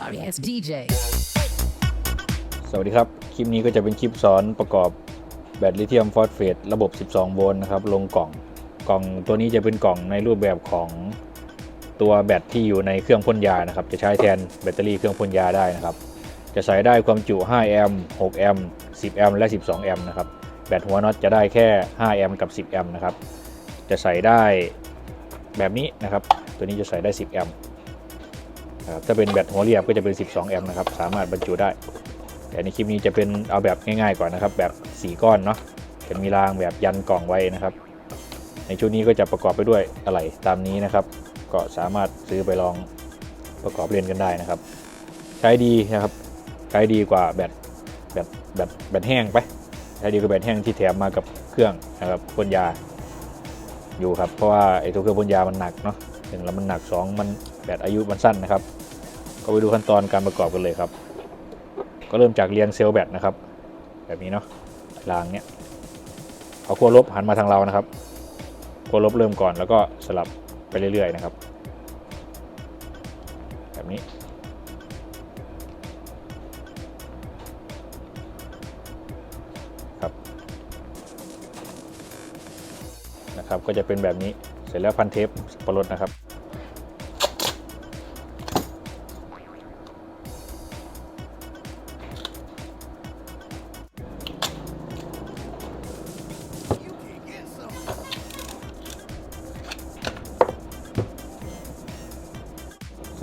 Sorry ass DJ. สวัสดีครับ คลิปนี้ก็จะเป็นคลิปสอนประกอบแบตลิเธียมฟอสเฟตระบบ 12 โวลต์นะครับ ลงกล่อง กล่องตัวนี้จะเป็นกล่องในรูปแบบของตัวแบตที่อยู่ในเครื่องพ่นยานะครับ จะใช้แทนแบตเตอรี่เครื่องพ่นยาได้นะครับ จะใส่ได้ความจุ 5 แอมป์ 6 แอมป์ 10 แอมป์ และ 12 แอมป์นะครับ แบตหัวน็อตจะได้แค่ 5 แอมป์กับ 10 แอมป์นะครับ จะใส่ได้แบบนี้นะครับ ตัวนี้จะใส่ได้ 10 แอมป์ นะครับถ้าเป็นแบตหัวเรียบก็จะเป็น 12 แอมป์นะครับสามารถบรรจุได้ แต่ในคลิปนี้จะเป็นเอาแบบง่ายๆก่อนนะครับ แบบ 4 ก้อนเนาะจะมีรางแบบยันกล่องไว้นะครับ ในชุดนี้ก็จะประกอบไปด้วยอะไหล่ตามนี้นะครับ ก็สามารถซื้อไปลองประกอบเล่นกันได้นะครับ ใช้ดีนะครับใช้ดีกว่าแบตแบตแบตแบตแห้งไปใช้ดีกว่าแบตแห้งที่แถมมากับเครื่องนะครับพ่นยาอยู่ครับเพราะว่าไอ้ตัวเครื่องพ่นยามันหนักเนาะหนึ่งแล้วมันหนักสองมันแบตอายุมันสั้นนะครับ ก็ไปดูขั้นตอนการประกอบกันเลยครับ ก็เริ่มจากเรียงเซลล์แบตนะครับ แบบนี้เนาะรางเนี้ยเอาขั้วลบหันมาทางเรานะครับขั้วลบเริ่มก่อนแล้วก็สลับไปเรื่อยๆนะครับ แบบนี้ครับนะครับก็จะเป็นแบบนี้เสร็จแล้วพันเทปสับปะรดนะครับ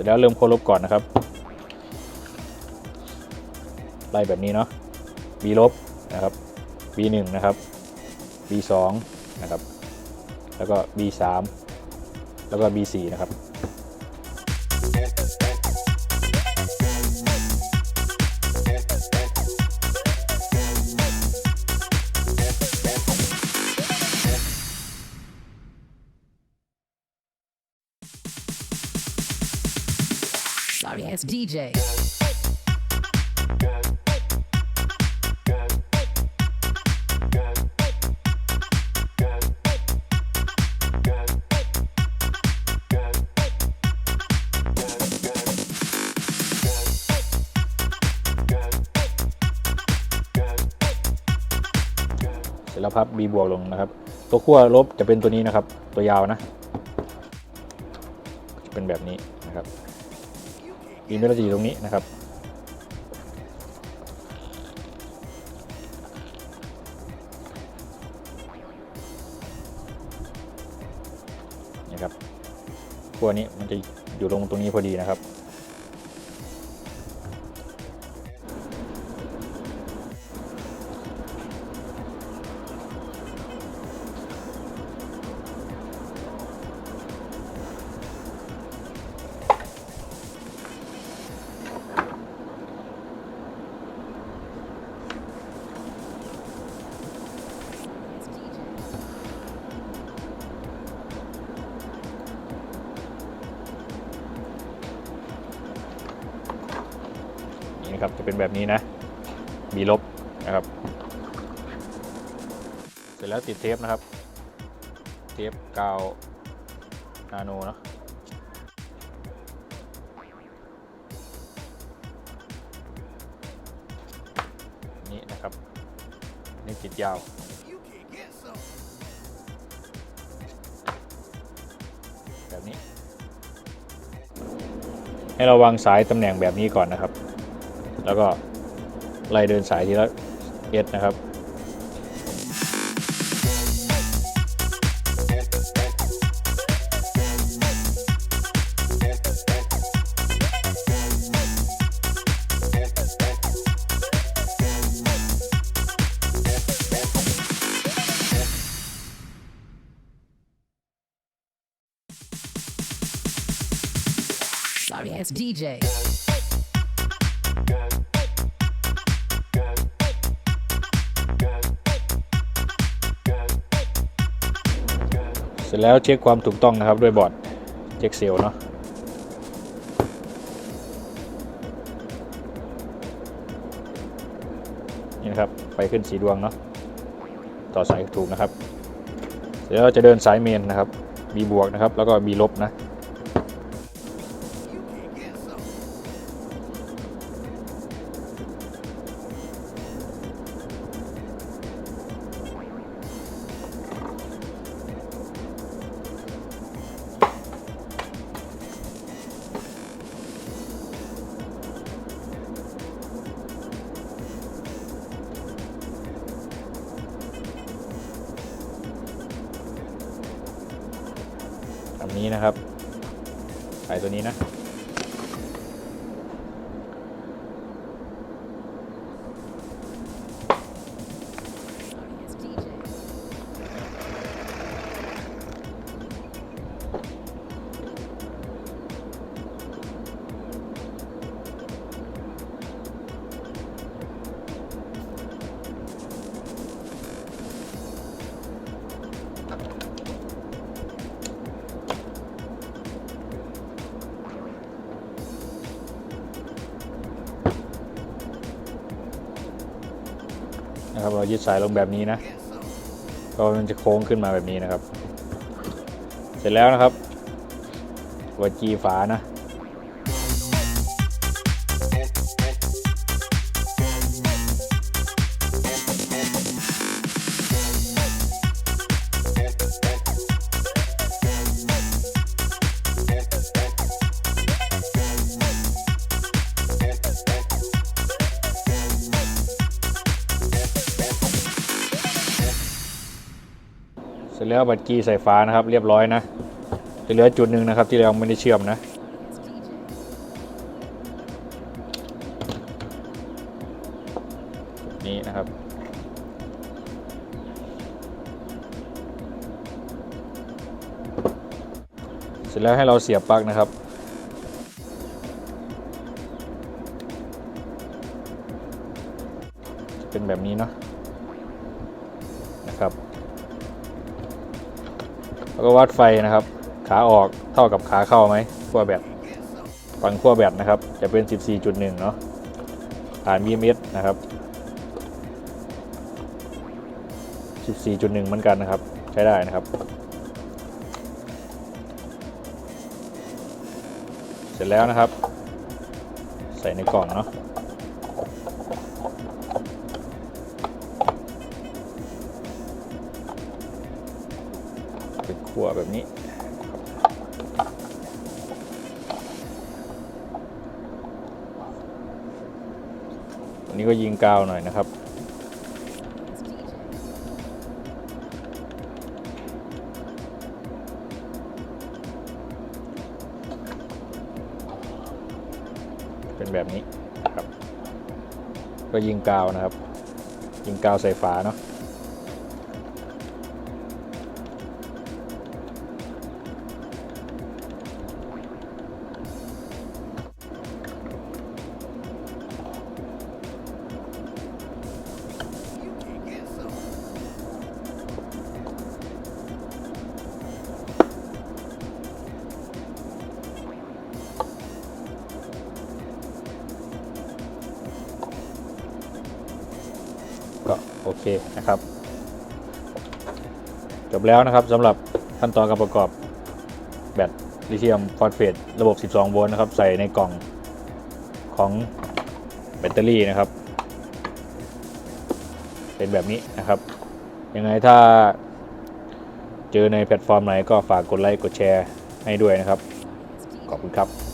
สร็จแล้วเริ่มโคลบก่อนนะครับ ไล่แบบนี้เนาะ B ลบนะครับ B 1นะครับ B 2นะครับ แล้วก็ B 3แล้วก็ B 4นะครับ Sorry ass DJ. เสร็จแล้วพับ B บวกลงนะครับ ตัวขั้วลบจะเป็นตัวนี้นะครับ ตัวยาวนะ จะเป็นแบบนี้นะครับ B ไม่เมลจะอยู่ตรงนี้นะครับ นะครับขั้วนี้มันจะอยู่ลงตรงนี้พอดีนะครับ นะครับจะเป็นแบบนี้นะมีลบนะครับ เสร็จแล้วติดเทปนะครับ เทปกาวนาโนนะนี่นะครับ นี่ติดยาว แบบนี้ ให้เราวางสายตำแหน่งแบบนี้ก่อนนะครับ แล้วก็ไล่เดินสายทีละเอสนะครับ Sorry ass DJ. เสร็จแล้วเช็คความถูกต้องนะครับด้วยบอร์ดเช็คเซลเนาะนี่นะครับไฟขึ้นสีดวงเนาะต่อสายถูกนะครับ เดี๋ยวเราจะเดินสายเมนนะครับ B บวกนะครับ แล้วก็ B ลบนะ นี้นะครับสายตัวนี้นะ นะครับ เรายึดสายลงแบบนี้นะก็มันจะโค้งขึ้นมาแบบนี้นะครับ เสร็จแล้วนะครับตัวจีฝานะ สร็จแล้วบัตรกีใส่ฟ้านะครับ เรียบร้อยนะจะเหลือจุดหนึ่งนะครับ ที่เราไม่ได้เชื่อมนะ นี้นะครับ เสร็จแล้วให้เราเสียบปลั๊กนะครับจะเป็นแบบนี้เนาะนะครับ แล้วก็วัดไฟนะครับ ขาออกเท่ากับขาเข้าไหมขั้วแบตฝั่งขั้วแบตนะครับ จะเป็น 14.1 เนาะผ่าน VMS นะครับ 14.1 เหมือนกันนะครับ ใช้ได้นะครับ เสร็จแล้วนะครับ ใส่ในกล่องเนาะ เป็นขั้วแบบนี้อันนี้ก็ยิงกาวหน่อยนะครับเป็นแบบนี้ครับ ก็ยิงกาวนะครับ ยิงกาวใส่ฝาเนาะ โอเคนะครับ จบแล้วนะครับสำหรับขั้นตอนการประกอบแบตลิเธียมฟอสเฟตระบบ 12 โวลต์นะครับ ใส่ในกล่องของแบตเตอรี่นะครับ เป็นแบบนี้นะครับ ยังไงถ้าเจอในแพลตฟอร์มไหนก็ฝากกดไลค์กดแชร์ให้ด้วยนะครับ ขอบคุณครับ